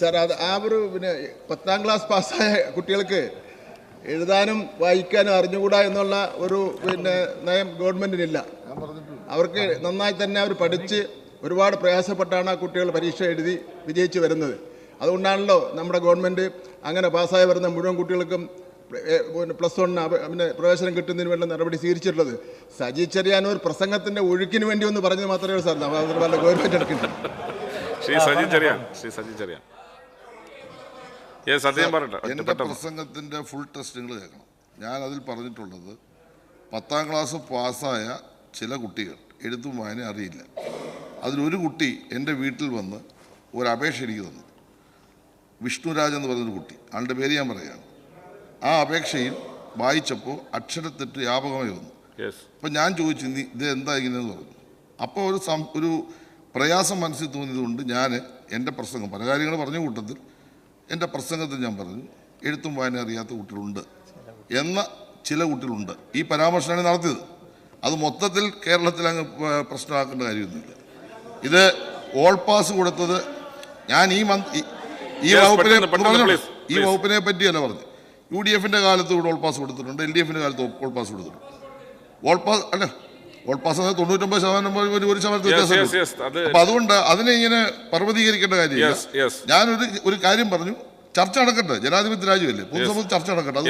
Sir അത് ആ ഒരു പിന്നെ പത്താം ക്ലാസ് പാസ്സായ കുട്ടികൾക്ക് എഴുതാനും വായിക്കാനും അറിഞ്ഞുകൂടാ എന്നുള്ള ഒരു പിന്നെ നയം ഗവൺമെന്റിനില്ല. അവർക്ക് നന്നായി തന്നെ അവർ പഠിച്ച് ഒരുപാട് പ്രയാസപ്പെട്ടാണ് ആ കുട്ടികൾ പരീക്ഷ എഴുതി വിജയിച്ച് വരുന്നത്. അതുകൊണ്ടാണല്ലോ നമ്മുടെ ഗവൺമെന്റ് അങ്ങനെ പാസ്സായി വരുന്ന മുഴുവൻ കുട്ടികൾക്കും പിന്നെ പ്ലസ് വണ്ണിന് പിന്നെ പ്രവേശനം കിട്ടുന്നതിന് വേണ്ട നടപടി സ്വീകരിച്ചിട്ടുള്ളത്. സജി ചെറിയാൻ ഒരു പ്രസംഗത്തിന്റെ ഒഴുക്കിന് വേണ്ടി ഒന്ന് പറഞ്ഞത് മാത്രമേ ഉള്ളൂ സാർ. ഗവൺമെന്റ് എടുക്കുന്നത് ശ്രീ സജി ചെറിയാൻ ശ്രീ സജി ചെറിയാൻ. സത്യം പറയട്ടെ എന്റെ പ്രസംഗത്തിന്റെ ഫുൾ ടെസ്റ്റ് നിങ്ങൾ കേൾക്കണം. ഞാൻ അതിൽ പറഞ്ഞിട്ടുള്ളത് പത്താം ക്ലാസ് പാസ്സായ ചില കുട്ടികൾ എഴുത്തും വായന അറിയില്ല. അതിലൊരു കുട്ടി എന്റെ വീട്ടിൽ വന്ന് ഒരു അപേക്ഷ എനിക്ക് തന്നു. വിഷ്ണുരാജ് എന്ന് പറഞ്ഞൊരു കുട്ടി. ആളുടെ പേര് ഞാൻ പറയുകയാണ്. ആ അപേക്ഷയിൽ വായിച്ചപ്പോൾ അക്ഷരത്തെറ്റ് വ്യാപകമായി വന്നു. അപ്പം ഞാൻ ചോദിച്ചു നീ ഇത് എന്താ ഇങ്ങനെയെന്ന് പറഞ്ഞു? അപ്പോൾ ഒരു സം ഒരു പ്രയാസം മനസ്സിൽ തോന്നിയതുകൊണ്ട് ഞാൻ എന്റെ പ്രസംഗം പല കാര്യങ്ങൾ പറഞ്ഞ കൂട്ടത്തിൽ എന്റെ പ്രസംഗത്തിൽ ഞാൻ പറഞ്ഞു എഴുത്തും വായന അറിയാത്ത കുട്ടികളുണ്ട് എന്ന ചില കുട്ടികളുണ്ട്. ഈ പരാമർശമാണ് നടത്തിയത്. അത് മൊത്തത്തിൽ കേരളത്തിൽ അങ്ങ് പ്രശ്നമാക്കേണ്ട കാര്യമൊന്നുമില്ല. ഇത് ഓൾ പാസ് കൊടുത്തത് ഞാൻ ഈ മന്ത് ഈ- വകുപ്പിനെ ഈ. വകുപ്പിനെ പറ്റിയല്ല പറഞ്ഞു. യു ഡി എഫിന്റെ കാലത്ത് ഇവിടെ ഓൾ പാസ് കൊടുത്തിട്ടുണ്ട് എൽ ഡി എഫിന്റെ കാലത്ത് ഓൾ പാസ് കൊടുത്തിട്ടുണ്ട്. ഓൾ പാസ് അല്ല ഓൾ പാസ് എന്നത് തൊണ്ണൂറ്റൊമ്പത് ശതമാനം മുതൽ ഒരു ഒരു ശതമാനത്തിൽ Yes, വ്യത്യാസമേ yes, ഉള്ളൂ. yes, അത് അപ്പൊ അതുകൊണ്ട് അതിനെ ഇങ്ങനെ പർവതീകരിക്കേണ്ട കാര്യമില്ല. Yes. ഞാനൊരു ഒരു കാര്യം പറഞ്ഞു. ചർച്ച നടക്കട്ടെ. ജനാധിപത്യ രാജ്യമല്ലേ? പൊതുസമൂഹം ചർച്ച നടക്കട്ടെ. അത്